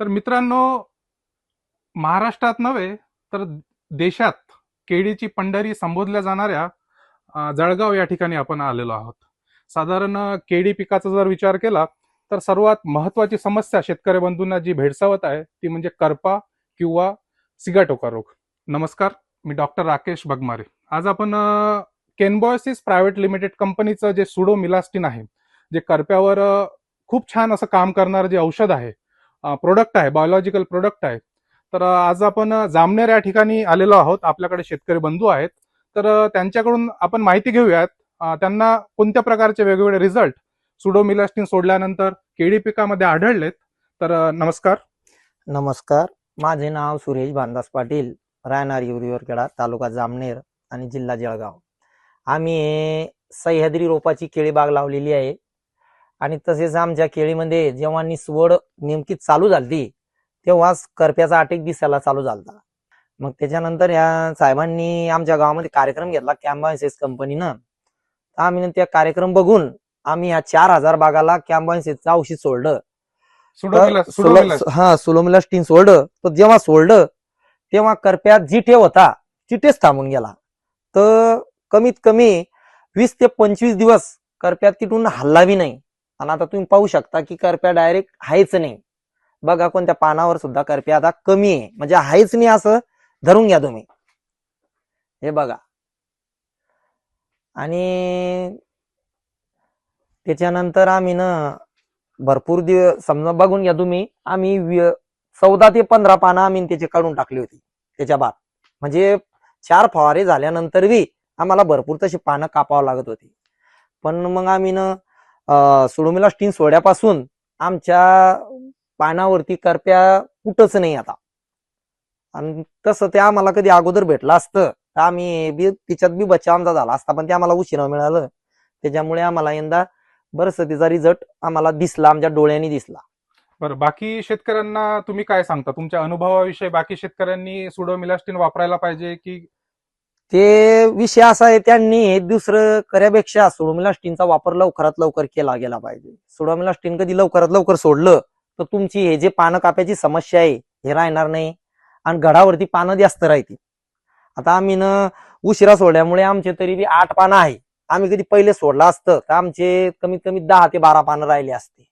तर मित्रांनो महाराष्ट्रात नव्हे तर देशात केळीची पंढरी संबोधल्या जाणाऱ्या जळगाव या ठिकाणी आपण आलेलो आहोत. साधारण केळी पिकाचा जर विचार केला तर सर्वात महत्वाची समस्या शेतकरी बंधूंना जी भेडसावत आहे ती म्हणजे करपा किंवा सिगाटोका रोग. नमस्कार मी डॉक्टर राकेश बगमारे. आज आपण केनबॉयसिस प्रायव्हेट लिमिटेड कंपनीचं जे सुडो मिलास्टिन आहे जे करप्यावर खूप छान असं काम करणारं जे औषध आहे प्रोडक्ट आहे बायोलॉजिकल प्रोडक्ट आहे. तर आज आपण जामनेर या ठिकाणी आलेलो आहोत. आपल्याकडे शेतकरी बंधू आहेत. तर त्यांच्याकडून आपण माहिती घेऊयात त्यांना कोणत्या प्रकारचे वेगवेगळे रिझल्ट सुडोमिलास्टिन सोडल्यानंतर केळी पिकामध्ये आढळलेत. तर नमस्कार. नमस्कार. माझे नाव सुरेश भानदास पाटील राहणार युरिवरखेडा तालुका जामनेर आणि जिल्हा जळगाव. आम्ही सह्याद्री रोपाची केळी बाग लावलेली आहे. आणि तसेच आमच्या केळीमध्ये जेव्हा निसवड नेमकी चालू झाली तेव्हाच करप्याचा अटेक दिसायला चालू झालता. मग त्याच्यानंतर या साहेबांनी आमच्या गावामध्ये कार्यक्रम घेतला कॅम्बायसेस कंपनीनं. तर आम्ही त्या कार्यक्रम बघून आम्ही ह्या चार हजार बागाला कॅम्बायसेसचं औषध सोडलं. हा सुलोमिला स्टीन सोडलं. तर जेव्हा सोडलं तेव्हा करप्यात जिठे होता तिथेच थांबून गेला. तर कमीत कमी वीस ते पंचवीस दिवस करप्यात तिथून हल्ला बी नाही. आणि आता तुम्ही पाहू शकता की करप्या डायरेक्ट आहेच नाही. बघा कोणत्या पानावर सुद्धा करप्या आता कमी आहे. म्हणजे आहेच नाही असं धरून घ्या तुम्ही. हे बघा. आणि त्याच्यानंतर आम्ही ना भरपूर दिवस समजा बघून घ्या तुम्ही आम्ही चौदा ते पंधरा पानं आम्ही त्याचे काढून टाकली होती. त्याच्या बाद. म्हणजे चार फवारे झाल्यानंतर बी आम्हाला भरपूर तशी पानं कापावं लागत होती. पण मग आम्ही ना सुडोमिला स्टीन सोड्यापासून. आमच्या पानावरती करप्या कुठंच नाही आता. आणि तसं ते आम्हाला कधी अगोदर भेटलं असतं. तर आम्ही बी तिच्यात बी बचाव आमचा झाला असता पण ते आम्हाला उशिरा मिळालं. त्याच्यामुळे आम्हाला यंदा बरस तिचा रिझल्ट आम्हाला दिसला आमच्या डोळ्यांनी दिसला. बरं बाकी शेतकऱ्यांना तुम्ही काय सांगता? तुमच्या अनुभवाविषयी बाकी शेतकऱ्यांनी सुडोमिलास्टिन वापरायला पाहिजे की ते विषय असा आहे त्यांनी हे दुसरं करण्यापेक्षा सोडोमिलास्टीनचा वापर लवकरात लवकर केला गेला पाहिजे. सोडोमिलास्टीन कधी लवकरात लवकर सोडलं तर तुमची हे जे पानं काप्याची समस्या आहे हे राहणार नाही. आणि घडावरती पानं जास्त राहतील. आता आम्ही न उशिरा सोडल्यामुळे आमचे तरी बी आठ पानं आहे. आम्ही कधी पहिले सोडलं असतं तर आमचे कमीत कमी दहा ते बारा पानं राहिले असते.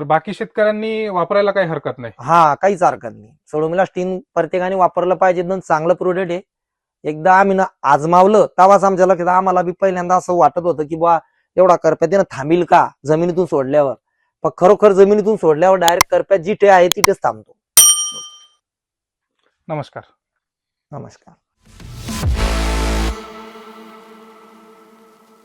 तर बाकी शेतकऱ्यांनी वापरायला काही हरकत नाही. हा काहीच हरकत नाही. सोडोमिला स्टीन प्रत्येकाने वापरलं पाहिजे एकदम चांगलं प्रोडक्ट आहे. एकदा आम्ही ना आजमावलं तेव्हाच आमच्या लक्षात आम्हाला बी पहिल्यांदा असं वाटत होतं की बा एवढा करप्यात थांबील का? जमिनीतून सोडल्यावर. पण खरोखर जमिनीतून सोडल्यावर डायरेक्ट करप्यात जिथे आहे तिथेच थांबतो. नमस्कार. नमस्कार.